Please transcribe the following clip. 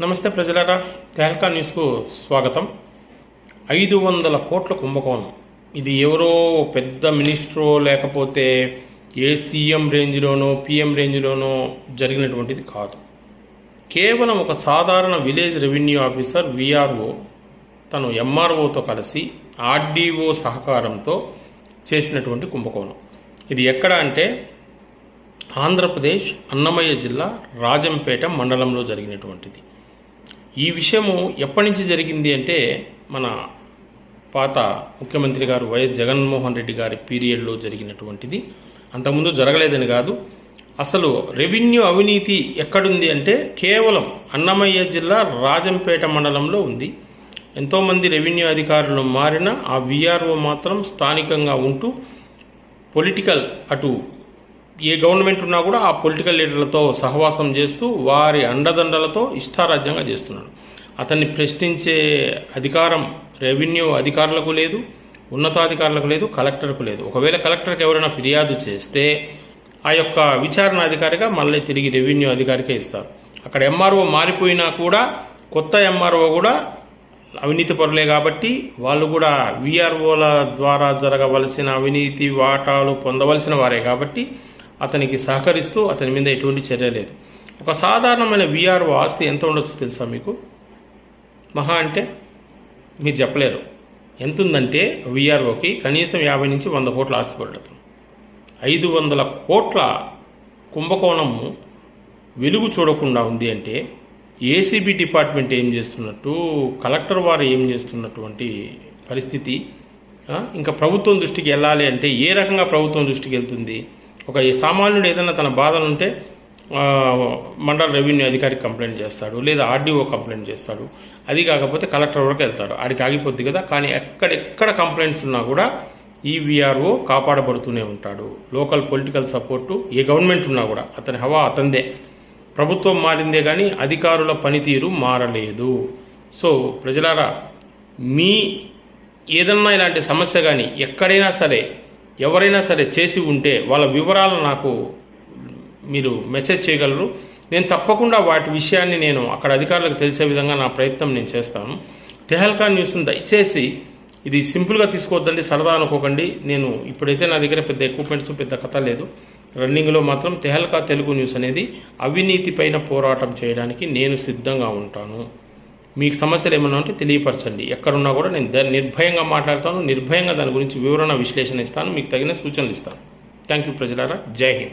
నమస్తే ప్రజలారా తేల్కా న్యూస్కు స్వాగతం. ఐదు వందల కోట్ల కుంభకోణం. ఇది ఎవరో పెద్ద మినిస్టరో లేకపోతే ఏ సీఎం రేంజ్లోనో పిఎం రేంజ్లోనో జరిగినటువంటిది కాదు. కేవలం ఒక సాధారణ విలేజ్ రెవెన్యూ ఆఫీసర్ విఆర్ఓ తను ఎంఆర్ఓతో కలిసి ఆర్డీఓ సహకారంతో చేసినటువంటి కుంభకోణం. ఇది ఎక్కడ అంటే ఆంధ్రప్రదేశ్ అన్నమయ్య జిల్లా రాజంపేట మండలంలో జరిగినటువంటిది. ఈ విషయము ఎప్పటి నుంచి జరిగింది అంటే మన పాత ముఖ్యమంత్రి గారు వైఎస్ జగన్మోహన్ రెడ్డి గారి పీరియడ్లో జరిగినటువంటిది. అంతకుముందు జరగలేదని కాదు. అసలు రెవెన్యూ అవినీతి ఎక్కడుంది అంటే కేవలం అన్నమయ్య జిల్లా రాజంపేట మండలంలో ఉంది. ఎంతోమంది రెవెన్యూ అధికారులు మారిన ఆ విఆర్ఓ మాత్రం స్థానికంగా ఉంటూ పొలిటికల్ అటు ఏ గవర్నమెంట్ ఉన్నా కూడా ఆ పొలిటికల్ లీడర్లతో సహవాసం చేస్తూ వారి అండదండలతో ఇష్టారాజ్యంగా చేస్తున్నాడు. అతన్ని ప్రశ్నించే అధికారం రెవెన్యూ అధికారులకు లేదు ఉన్నతాధికారులకు లేదు కలెక్టర్కు లేదు. ఒకవేళ కలెక్టర్కి ఎవరైనా ఫిర్యాదు చేస్తే ఆ యొక్క విచారణ అధికారిగా మళ్ళీ తిరిగి రెవెన్యూ అధికారికే ఇస్తారు. అక్కడ ఎంఆర్ఓ మారిపోయినా కూడా కొత్త ఎంఆర్ఓ కూడా అవినీతి పరులే కాబట్టి వాళ్ళు కూడా విఆర్ఓల ద్వారా జరగవలసిన అవినీతి వాటాలు పొందవలసిన వారే కాబట్టి అతనికి సహకరిస్తూ అతని మీద ఎటువంటి చర్య లేదు. ఒక సాధారణమైన విఆర్ఓ ఆస్తి ఎంత ఉండొచ్చు తెలుసా మీకు? మహా అంటే మీరు చెప్పలేరు. ఎంత ఉందంటే విఆర్ఓకి కనీసం యాభై నుంచి వంద కోట్ల ఆస్తి పడుతుంది. ఐదు వందల కోట్ల కుంభకోణము వెలుగు చూడకుండా ఉంది అంటే ఏసీబీ డిపార్ట్మెంట్ ఏం చేస్తున్నట్టు కలెక్టర్ వారు ఏం చేస్తున్నటువంటి పరిస్థితి ఇంకా ప్రభుత్వం దృష్టికి వెళ్ళాలి అంటే ఏ రకంగా ప్రభుత్వం దృష్టికి వెళ్తుంది? ఒక సామాన్యుడు ఏదైనా తన బాధలు ఉంటే మండల రెవెన్యూ అధికారికి కంప్లైంట్ చేస్తాడు లేదా ఆర్డీఓ కంప్లైంట్ చేస్తాడు. అది కాకపోతే కలెక్టర్ వరకు వెళ్తాడు. ఆడికి ఆగిపోద్ది కదా కానీ ఎక్కడెక్కడ కంప్లైంట్స్ ఉన్నా కూడా ఈ విఆర్ఓ కాపాడబడుతూనే ఉంటాడు. లోకల్ పొలిటికల్ సపోర్టు ఏ గవర్నమెంట్ ఉన్నా కూడా అతని హవా అతందే. ప్రభుత్వం మారిందే కానీ అధికారుల పనితీరు మారలేదు. సో ప్రజలారా మీ ఏదన్నా ఇలాంటి సమస్య కానీ ఎక్కడైనా సరే ఎవరైనా సరే చేసి ఉంటే వాళ్ళ వివరాలు నాకు మీరు మెసేజ్ చేయగలరు. నేను తప్పకుండా వాటి విషయాన్ని నేను అక్కడ అధికారులకు తెలిసే విధంగా నా ప్రయత్నం నేను చేస్తాను. తెహల్కా న్యూస్ని దయచేసి ఇది సింపుల్గా తీసుకోవద్దండి సరదా అనుకోకండి. నేను ఇప్పుడైతే నా దగ్గర పెద్ద ఎక్విప్మెంట్స్ పెద్ద కథ లేదు. రన్నింగ్లో మాత్రం తెహల్కా తెలుగు న్యూస్ అనేది అవినీతి పైన పోరాటం చేయడానికి నేను సిద్ధంగా ఉంటాను. మీకు సమస్యలు ఏమైనా ఉంటే తెలియపరచండి. ఎక్కడున్నా కూడా నేను ద- నిర్భయంగా మాట్లాడతాను. నిర్భయంగా దాని గురించి వివరణ విశ్లేషణ ఇస్తాను. మీకు తగిన సూచనలు ఇస్తాను. థ్యాంక్ యూ ప్రజలారా. జై హింద్.